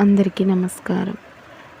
అందరికీ నమస్కారం.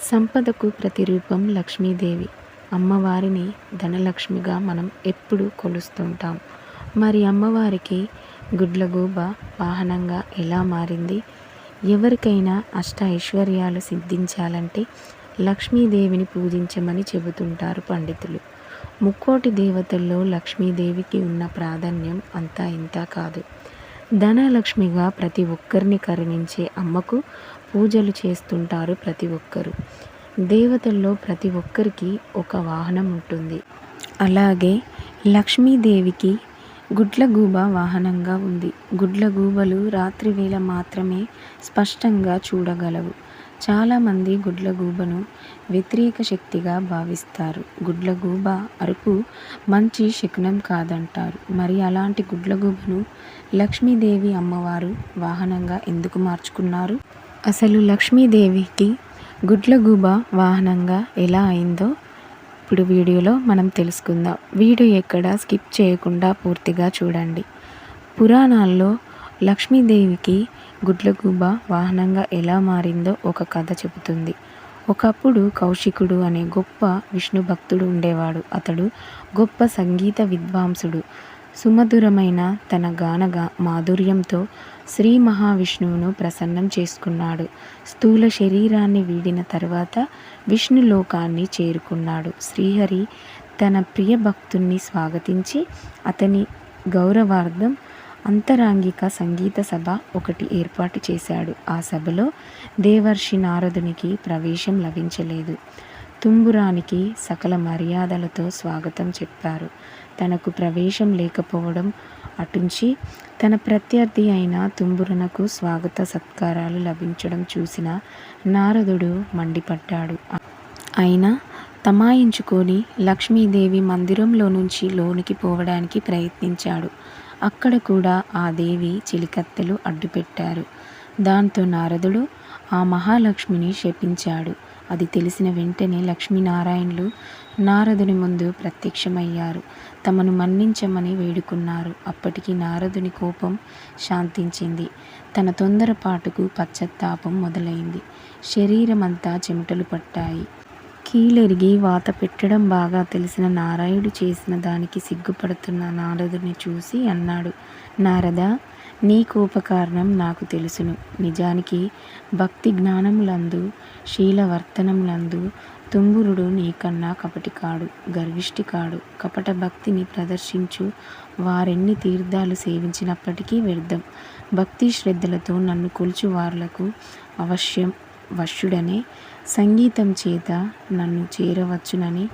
సంపదకు ప్రతిరూపం లక్ష్మీదేవి. అమ్మవారిని ధనలక్ష్మిగా మనం ఎప్పుడు కొలుస్తుంటాం. మరి అమ్మవారికి గుడ్లగూబ వాహనంగా ఎలా మారింది? ఎవరికైనా అష్ట ఐశ్వర్యాలు సిద్ధించాలంటే లక్ష్మీదేవిని పూజించమని చెబుతుంటారు పండితులు. ముక్కోటి దేవతల్లో లక్ష్మీదేవికి ఉన్న ప్రాధాన్యం అంతా ఇంత కాదు. ధనలక్ష్మిగా ప్రతి ఒక్కరిని కరుణించే అమ్మకు పూజలు చేస్తుంటారు ప్రతి ఒక్కరు. దేవతల్లో ప్రతి ఒక్కరికి ఒక వాహనం ఉంటుంది. అలాగే లక్ష్మీదేవికి గుడ్లగూబ వాహనంగా ఉంది. గుడ్లగూబలు రాత్రివేళ మాత్రమే స్పష్టంగా చూడగలవు. చాలామంది గుడ్లగూబను వ్యతిరేక శక్తిగా భావిస్తారు. గుడ్లగూబ అరుపు మంచి శకునం కాదంటారు. మరి అలాంటి గుడ్లగూబను లక్ష్మీదేవి అమ్మవారు వాహనంగా ఎందుకు మార్చుకున్నారు? అసలు లక్ష్మీదేవికి గుడ్లగూబ వాహనంగా ఎలా అయిందో ఇప్పుడు వీడియోలో మనం తెలుసుకుందాం. వీడియో ఎక్కడ స్కిప్ చేయకుండా పూర్తిగా చూడండి. పురాణాల్లో లక్ష్మీదేవికి గుడ్లగూబ వాహనంగా ఎలా మారిందో ఒక కథ చెబుతుంది. ఒకప్పుడు కౌశికుడు అనే గొప్ప విష్ణు భక్తుడు ఉండేవాడు. అతడు గొప్ప సంగీత విద్వాంసుడు. సుమధురమైన తన గానగా మాధుర్యంతో శ్రీ మహావిష్ణువును ప్రసన్నం చేసుకున్నాడు. స్థూల శరీరాన్ని వీడిన తర్వాత విష్ణులోకాన్ని చేరుకున్నాడు. శ్రీహరి తన ప్రియ భక్తుణ్ణి స్వాగతించి అతని గౌరవార్థం అంతరాంగిక సంగీత సభ ఒకటి ఏర్పాటు చేశాడు. ఆ సభలో దేవర్షి నారదునికి ప్రవేశం లభించలేదు. తుంబురానికి సకల మర్యాదలతో స్వాగతం చెప్పారు. తనకు ప్రవేశం లేకపోవడం అటుంచి తన ప్రత్యర్థి అయిన తుంబురునకు స్వాగత సత్కారాలు లభించడం చూసిన నారదుడు మండిపడ్డాడు. అయినా తమాయించుకొని లక్ష్మీదేవి మందిరంలో నుంచి లోనికి పోవడానికి ప్రయత్నించాడు. అక్కడ కూడా ఆ దేవి చిలికత్తెలు అడ్డుపెట్టారు. దాంతో నారదుడు ఆ మహాలక్ష్మిని శపించాడు. అది తెలిసిన వెంటనే లక్ష్మీనారాయణులు నారదుని ముందు ప్రత్యక్షమయ్యారు. తమను మన్నించమని వేడుకున్నారు. అప్పటికి నారదుని కోపం శాంతించింది. తన తొందరపాటుకు పశ్చత్తాపం మొదలైంది. శరీరమంతా చెమటలు పట్టాయి. కీలెరిగి వాత పెట్టడం బాగా తెలిసిన నారాయుడు చేసిన దానికి సిగ్గుపడుతున్న నారదుని చూసి అన్నాడు నారద నీ కోపకారణం నాకు తెలుసును. నిజానికి భక్తి జ్ఞానములందు శీలవర్తనములందు తుంగురుడు నీకన్నా కపటి కాడు గర్విష్టి కాడు కపట భక్తిని ప్రదర్శించు వారెన్ని తీర్థాలు సేవించినప్పటికీ వ్యర్థం. భక్తి శ్రద్ధలతో నన్ను కొలుచు వారులకు అవశ్యం వశ్యుడనే. సంగీతం చేత నన్ను చేరవచ్చునని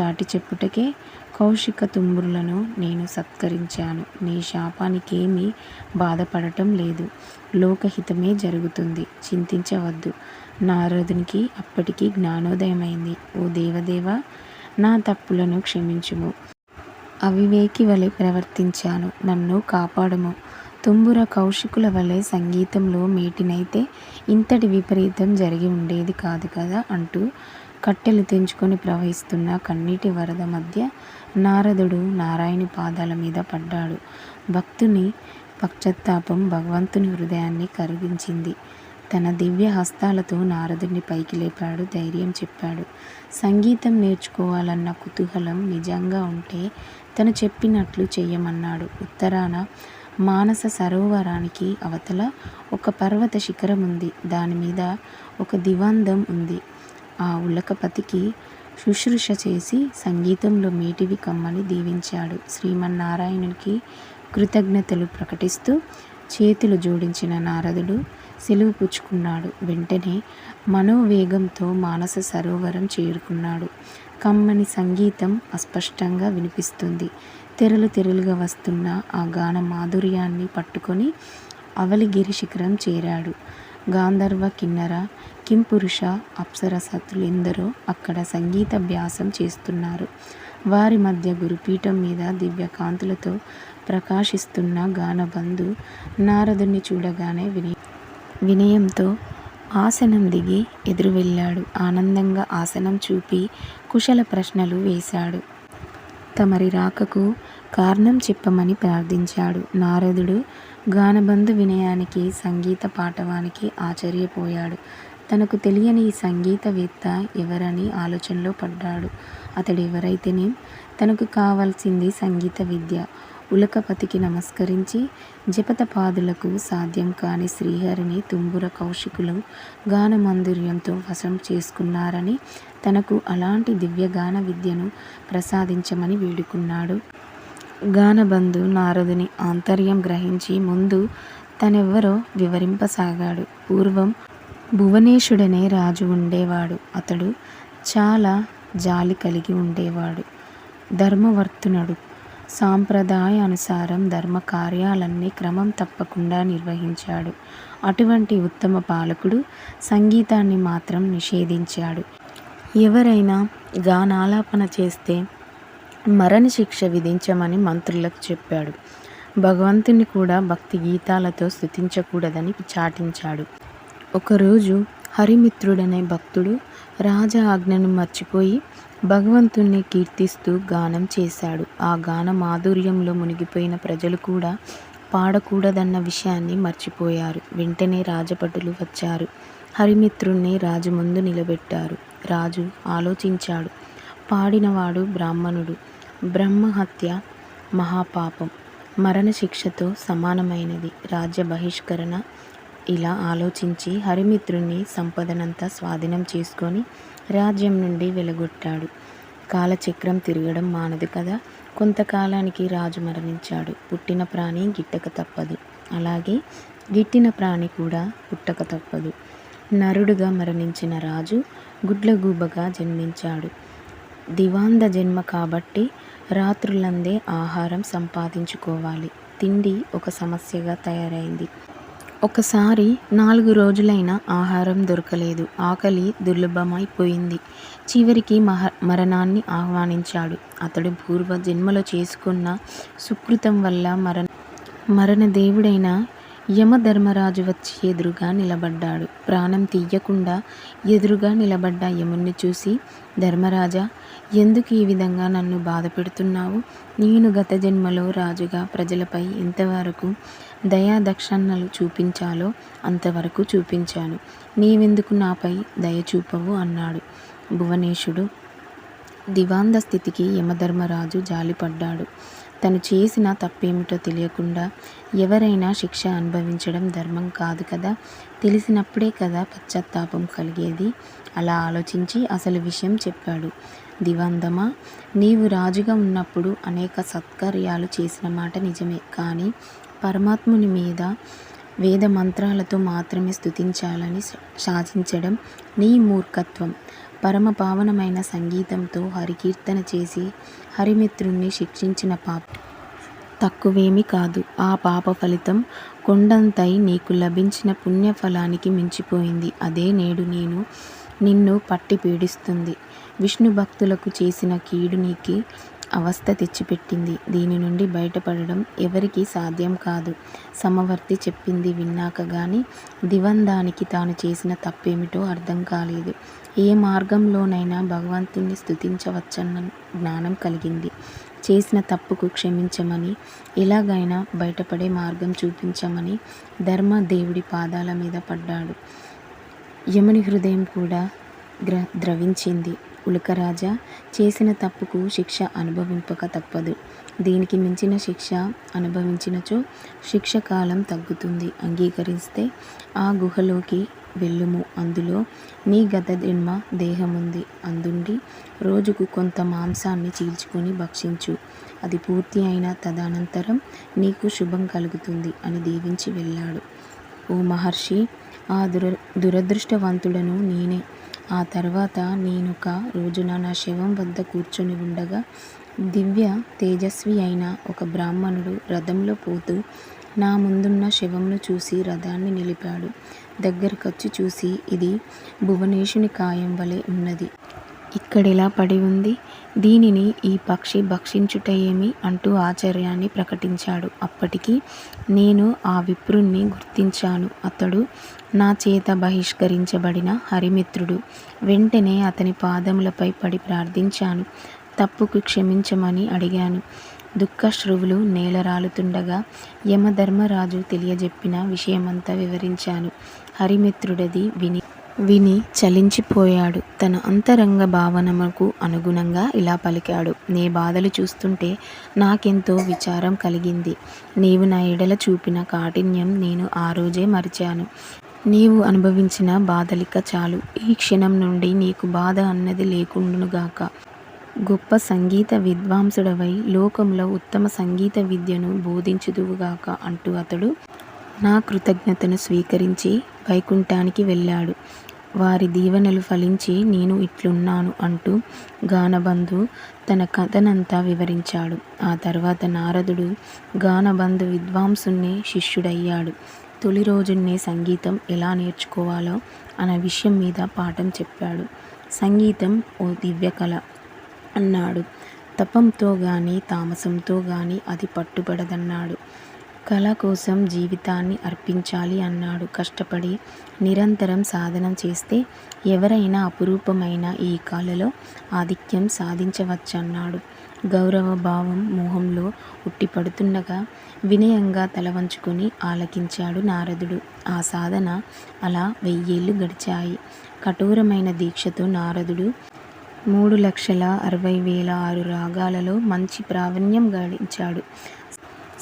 చాటి చెప్పుటకే కౌశిక తుంబురులను నేను సత్కరించాను. నీ శాపానికేమీ బాధపడటం లేదు. లోకహితమే జరుగుతుంది. చింతించవద్దు. నారదునికి అప్పటికి జ్ఞానోదయమైంది. ఓ దేవదేవ నా తప్పులను క్షమించుము. అవివేకి వలె ప్రవర్తించాను. నన్ను కాపాడుము. తుంబుర కౌశికుల వలె సంగీతంలో మేటినైతే ఇంతటి విపరీతం జరిగి ఉండేది కాదు కదా అంటూ కట్టెలు తెంచుకొని ప్రవహిస్తున్న కన్నీటి వరద మధ్య నారదుడు నారాయణ పాదాల మీద పడ్డాడు. భక్తుని పశ్చాత్తాపం భగవంతుని హృదయాన్ని కరిగించింది. తన దివ్య హస్తాలతో నారదుడిని పైకి లేపాడు ధైర్యం చెప్పాడు. సంగీతం నేర్చుకోవాలన్న కుతూహలం నిజంగా ఉంటే తను చెప్పినట్లు చేయమన్నాడు ఉత్తరాన మానస సరోవరానికి అవతల ఒక పర్వత శిఖరం ఉంది దాని మీద ఒక దివాందం ఉంది. ఆ ఉలకపతికి శుశ్రూష చేసి సంగీతంలో మేటివి కమ్మని దీవించాడు. శ్రీమన్నారాయణునికి కృతజ్ఞతలు ప్రకటిస్తూ చేతులు జోడించిన నారదుడు సెలవు పుచ్చుకున్నాడు. వెంటనే మనోవేగంతో మానస సరోవరం చేరుకున్నాడు. కమ్మని సంగీతం అస్పష్టంగా వినిపిస్తుంది. తెరలు తెరలుగా వస్తున్న ఆ గాన మాధుర్యాన్ని పట్టుకొని అవలిగిరి శిఖరం చేరాడు. గాంధర్వ కిన్నర కింపురుష అప్సరసతులు ఎందరో అక్కడ సంగీతాభ్యాసం చేస్తున్నారు. వారి మధ్య గురుపీఠం మీద దివ్య కాంతులతో ప్రకాశిస్తున్న గానబంధు నారదుని చూడగానే విని వినయంతో ఆసనం దిగి ఎదురు వెళ్ళాడు ఆనందంగా ఆసనం చూపి కుశల ప్రశ్నలు వేశాడు. తమరి రాకకు కారణం చెప్పమని ప్రార్థించాడు. నారదుడు గానబంధు వినయానికి సంగీత పాఠవానికి ఆశ్చర్యపోయాడు. తనకు తెలియని ఈ సంగీతవేత్త ఎవరని ఆలోచనలో పడ్డాడు. అతడు ఎవరైతేనే తనకు కావాల్సింది సంగీత విద్య. ఉలకపతికి నమస్కరించి జపతపాదులకు సాధ్యం కాని శ్రీహరిని తుంబుర కౌశికులు గానమాంధుర్యంతో వశం చేసుకున్నారని తనకు అలాంటి దివ్యగాన విద్యను ప్రసాదించమని వేడుకున్నాడు. గానబంధు నారదుని ఆంతర్యం గ్రహించి ముందు తనెవ్వరో వివరింపసాగాడు. పూర్వం భువనేశుడనే రాజు ఉండేవాడు. అతడు చాలా జాలి కలిగి ఉండేవాడు. ధర్మవర్తునడు. సాంప్రదాయానుసారం ధర్మ కార్యాలన్నీ క్రమం తప్పకుండా నిర్వహించాడు. అటువంటి ఉత్తమ పాలకుడు సంగీతాన్ని మాత్రం నిషేధించాడు. ఎవరైనా గానాలాపన చేస్తే మరణశిక్ష విధించమని మంత్రులకు చెప్పాడు. భగవంతుని కూడా భక్తి గీతాలతో స్తుతించకూడదని చాటించాడు. ఒకరోజు హరిమిత్రుడనే భక్తుడు రాజ ఆజ్ఞను మర్చిపోయి భగవంతుణ్ణి కీర్తిస్తూ గానం చేశాడు. ఆ గాన మాధుర్యంలో మునిగిపోయిన ప్రజలు కూడా పాడకూడదన్న విషయాన్ని మర్చిపోయారు. వెంటనే రాజభటులు వచ్చారు. హరిమిత్రుణ్ణి రాజు ముందు నిలబెట్టారు. రాజు ఆలోచించాడు. పాడినవాడు బ్రాహ్మణుడు. బ్రహ్మహత్య మహాపాపం. మరణశిక్షతో సమానమైనది. రాజ్య బహిష్కరణ ఇలా ఆలోచించి హరిమిత్రుని సంపదనంతా స్వాధీనం చేసుకొని రాజ్యం నుండి వెలగొట్టాడు. కాలచక్రం తిరగడం మానదు కదా. కొంతకాలానికి రాజు మరణించాడు. పుట్టిన ప్రాణి గిట్టక తప్పదు. అలాగే గిట్టిన ప్రాణి కూడా పుట్టక తప్పదు. నరుడుగా మరణించిన రాజు గుడ్లగూబగా జన్మించాడు. దివాంద జన్మ కాబట్టి రాత్రులందే ఆహారం సంపాదించుకోవాలి. తిండి ఒక సమస్యగా తయారైంది. ఒకసారి నాలుగు రోజులైన ఆహారం దొరకలేదు. ఆకలి దుర్లభమైపోయింది. చివరికి మహ మరణాన్ని ఆహ్వానించాడు. అతడు పూర్వ జన్మలో చేసుకున్న సుకృతం వల్ల మరణ మరణ దేవుడైన యమధర్మరాజు వచ్చి ఎదురుగా నిలబడ్డాడు. ప్రాణం తీయకుండా ఎదురుగా నిలబడ్డ యముణ్ణి చూసి ధర్మరాజా ఎందుకు ఈ విధంగా నన్ను బాధ పెడుతున్నావు నేను గత జన్మలో రాజుగా ప్రజలపై దయా దక్షణలు చూపించాలో అంతవరకు చూపించాను. నీవెందుకు నాపై దయ చూపవు అన్నాడు. భువనేశుడు దివాంధ స్థితికి యమధర్మరాజు జాలిపడ్డాడు. తను చేసిన తప్పేమిటో తెలియకుండా ఎవరైనా శిక్ష అనుభవించడం ధర్మం కాదు కదా? తెలిసినప్పుడే కదా పశ్చాత్తాపం కలిగేది? అలా ఆలోచించి అసలు విషయం చెప్పాడు. దివందమా నీవు రాజుగా ఉన్నప్పుడు అనేక సత్కార్యాలు చేసిన మాట నిజమే. కానీ పరమాత్ముని మీద వేద మంత్రాలతో మాత్రమే స్తుతించాలని శాసించడం నీ మూర్ఖత్వం. పరమ పావనమైన సంగీతంతో హరికీర్తన చేసి హరిమిత్రుణ్ణి శిక్షించిన పాప తక్కువేమీ కాదు. ఆ పాప ఫలితం కొండంతై నీకు లభించిన పుణ్యఫలానికి మించిపోయింది. అదే నేడు నేను నిన్ను పట్టి పీడిస్తుంది. విష్ణు భక్తులకు చేసిన కీడు నీకి అవస్థ తెచ్చిపెట్టింది. దీని నుండి బయటపడడం ఎవరికీ సాధ్యం కాదు. సమవర్తి చెప్పింది విన్నాక గాని దివందానికి తాను చేసిన తప్పేమిటో అర్థం కాలేదు. ఏ మార్గంలోనైనా భగవంతుణ్ణి స్థుతించవచ్చన్న జ్ఞానం కలిగింది. చేసిన తప్పుకు క్షమించమని ఎలాగైనా బయటపడే మార్గం చూపించమని ధర్మ దేవుడి పాదాల మీద పడ్డాడు. యముని హృదయం కూడా గ్ర ద్రవించింది. ఉలకరాజా చేసిన తప్పుకు శిక్ష అనుభవింపక తప్పదు. దీనికి మించిన శిక్ష అనుభవించినచో శిక్ష కాలం తగ్గుతుంది. అంగీకరిస్తే ఆ గుహలోకి వెళ్ళుము. అందులో నీ గత జన్మ దేహముంది. అందుండి రోజుకు కొంత మాంసాన్ని చీల్చుకొని భక్షించు. అది పూర్తి అయిన తదనంతరం నీకు శుభం కలుగుతుంది అని దీవించి వెళ్ళాడు. ఓ మహర్షి ఆ దుర దురదృష్టవంతుడను నేనే ఆ తర్వాత నేనొక రోజున నా శవం వద్ద కూర్చొని ఉండగా దివ్య తేజస్వి అయిన ఒక బ్రాహ్మణుడు రథంలో పోతూ నా ముందున్న శవంను చూసి రథాన్ని నిలిపాడు. దగ్గరకొచ్చి చూసి ఇది భువనేశుని కాయం వలె ఉన్నది. ఇక్కడిలా పడి ఉంది? దీనిని ఈ పక్షి భక్షించుట ఏమి అంటూ ఆశ్చర్యాన్ని ప్రకటించాడు. అప్పటికి నేను ఆ విప్రుణ్ణి గుర్తించాను. అతడు నా చేత బహిష్కరించబడిన హరిమిత్రుడు. వెంటనే అతని పాదములపై పడి ప్రార్థించాను. తప్పుకు క్షమించమని అడిగాను. దుఃఖశ్రువులు నేలరాలుతుండగా యమధర్మరాజు తెలియజెప్పిన విషయమంతా వివరించాను. హరిమిత్రుడది విని విని చలించిపోయాడు. తన అంతరంగ భావనకు అనుగుణంగా ఇలా పలికాడు. నీ బాధలు చూస్తుంటే నాకెంతో విచారం కలిగింది. నీవు నా ఎడల చూపిన కాఠిన్యం నేను ఆ రోజే మరిచాను. నీవు అనుభవించిన బాధలిక చాలు. ఈ క్షణం నుండి నీకు బాధ అన్నది లేకుండునుగాక. గొప్ప సంగీత విద్వాంసుడవై లోకంలో ఉత్తమ సంగీత విద్యను బోధించుదువుగాక అంటూ అతడు నా కృతజ్ఞతను స్వీకరించి వైకుంఠానికి వెళ్ళాడు. వారి దీవెనలు ఫలించి నేను ఇట్లున్నాను అంటూ గానబంధు తన కథనంతా వివరించాడు. ఆ తర్వాత నారదుడు గానబంధు విద్వాంసుణ్ణి శిష్యుడయ్యాడు. తొలి రోజున్నే సంగీతం ఎలా నేర్చుకోవాలో అనే విషయం మీద పాఠం చెప్పాడు. సంగీతం ఓ దివ్య కళ అన్నాడు. తపంతో కానీ తామసంతో కానీ అది పట్టుబడదన్నాడు. కళ కోసం జీవితాన్ని అర్పించాలి అన్నాడు. కష్టపడి నిరంతరం సాధన చేస్తే ఎవరైనా అపురూపమైన ఈ కళలో ఆధిక్యం సాధించవచ్చన్నాడు. గౌరవ భావం మోహంలో ఉట్టిపడుతుండగా వినయంగా తల వంచుకొని ఆలకించాడు నారదుడు. ఆ సాధన అలా వెయ్యేళ్ళు గడిచాయి. కఠోరమైన దీక్షతో నారదుడు మూడు లక్షల అరవై వేల ఆరు రాగాలలో మంచి ప్రావీణ్యం గడించాడు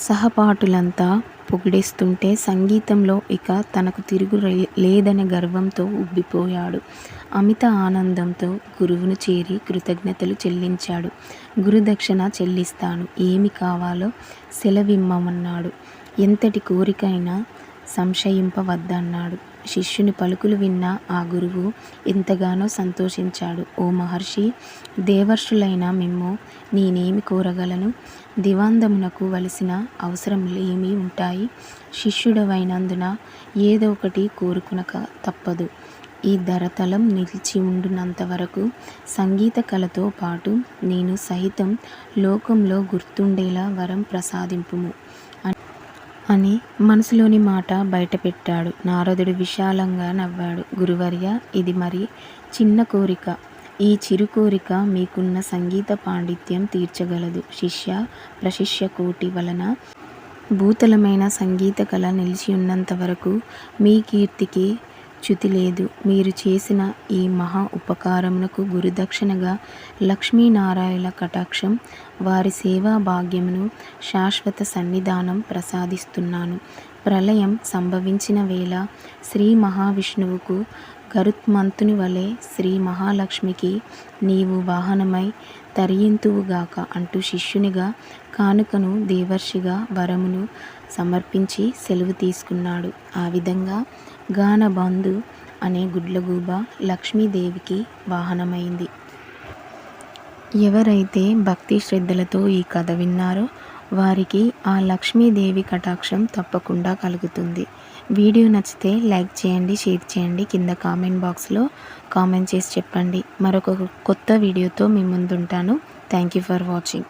సహపాఠులంతా పొగిడేస్తుంటే సంగీతంలో ఇక తనకు తిరుగు లేదనే గర్వంతో ఉబ్బిపోయాడు. అమిత ఆనందంతో గురువును చేరి కృతజ్ఞతలు చెల్లించాడు. గురుదక్షిణ చెల్లిస్తాను. ఏమి కావాలో సెలవిమ్మమన్నాడు ఎంతటి కోరికైనా సంశయింపవద్దన్నాడు. శిష్యుని పలుకులు విన్న ఆ గురువు ఎంతగానో సంతోషించాడు. ఓ మహర్షి దేవర్షులైన మిమ్ము నేనేమి కోరగలను? దివాందమునకు వలసిన అవసరములు ఏమి ఉంటాయి? శిష్యుడవైనందున ఏదో ఒకటి కోరుకునక తప్పదు. ఈ ధరతలం నిలిచి ఉండునంత వరకు సంగీత కళతో పాటు నేను సహితం లోకంలో గుర్తుండేలా వరం ప్రసాదింపుము. అని మనసులోని మాట బయటపెట్టాడు. నారదుడు విశాలంగా నవ్వాడు. గురువర్య ఇది మరి చిన్న కోరిక. ఈ చిరు కోరిక మీకున్న సంగీత పాండిత్యం తీర్చగలదు. శిష్య ప్రశిష్య కోటి వలన భూతలమైన సంగీత కళ నిలిచి ఉన్నంత వరకు మీ కీర్తికి చ్యుతి లేదు. మీరు చేసిన ఈ మహా ఉపకారమునకు గురుదక్షిణగా లక్ష్మీనారాయణ కటాక్షం వారి సేవా భాగ్యమును శాశ్వత సన్నిధానం ప్రసాదిస్తున్నాను. ప్రళయం సంభవించిన వేళ శ్రీ మహావిష్ణువుకు గరుత్మంతుని వలె శ్రీ మహాలక్ష్మికి నీవు వాహనమై తరియింతువుగాక అంటూ శిష్యునిగా కానుకను దేవర్షిగా వరమును సమర్పించి సెలవు తీసుకున్నాడు. ఆ విధంగా గానబంధు అనే గుడ్లగూబ లక్ష్మీదేవికి వాహనమైంది. ఎవరైతే భక్తి శ్రద్ధలతో ఈ కథ విన్నారో వారికి ఆ లక్ష్మీదేవి కటాక్షం తప్పకుండా కలుగుతుంది. వీడియో నచ్చితే లైక్ చేయండి షేర్ చేయండి. కింద కామెంట్ బాక్స్లో కామెంట్ చేసి చెప్పండి. మరొక కొత్త వీడియోతో మీ ముందుంటాను. Thank you for watching.